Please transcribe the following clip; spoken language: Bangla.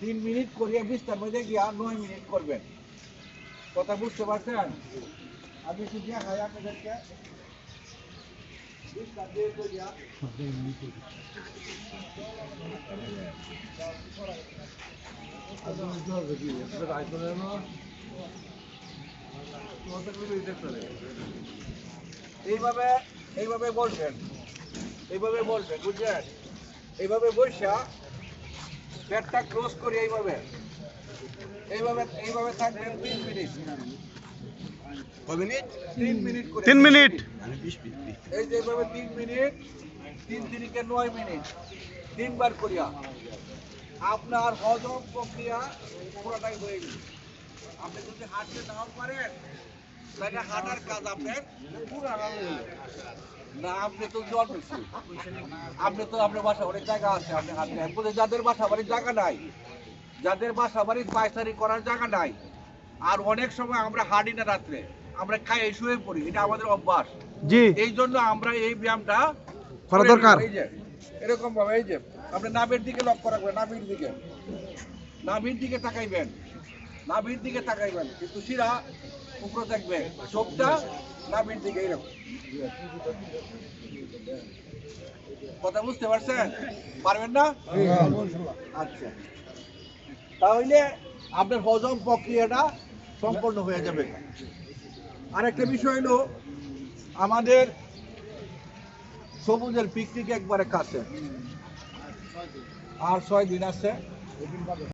তিন মিনিট করিয়া বিস্তার মধ্যে গিয়া নয় মিনিট করবেন। কথা বুঝতে পারছেন? আমি একটু দেখাই আপনাদেরকে। এইভাবে এইভাবে বলবেন এইভাবে বলবেন বুঝলেন? এইভাবে বসা পেটটা ক্লোজ করি এইভাবে। এইভাবে এইভাবে থাকবেন তিন মিনিট। মিনিট? তিন মিনিট করে। তিন মিনিট। এই যে এইভাবে তিন মিনিট তিন তিরিকে নয় মিনিট। তিনবার করিয়া। আপনার হজম প্রক্রিয়া পুরোটাই হয়ে গেছে আপনি যদি হাঁটতে নাও পারেন তাহলে হাঁটার কাজ আপনার পুরো না আপনি তো জন্মেছি আপনি তো আপনার বাসা বাড়ির জায়গা আছে আপনি বলে যাদের বাসা বাড়ির জায়গা নাই যাদের বাসা বাড়ির পায়চারি করার জায়গা নাই আর অনেক সময় আমরা হাঁটি না রাত্রে আমরা খাই শুয়ে পড়ি এটা আমাদের অভ্যাস। জি। এই জন্য আমরা এই ব্যায়ামটা করা দরকার। এই যে এরকম ভাবে এই যে আপনি নাভির দিকে লক্ষ্য রাখবেন নাভির দিকে। নাভির দিকে তাকাইবেন নাভির দিকে তাকাইবেন। কিন্তু শিরা উপরে থাকবে, চোখটা নাভির দিকে, এরকম। কথা বুঝতে পারছেন? পারবেন না? আচ্ছা। তাহলে আপনার হজম প্রক্রিয়াটা সম্পন্ন হয়ে যাবে। আরেকটা বিষয় হলো, আমাদের সবুজের পিকনিক একবারে কাছে। আর ছয় দিন আছে।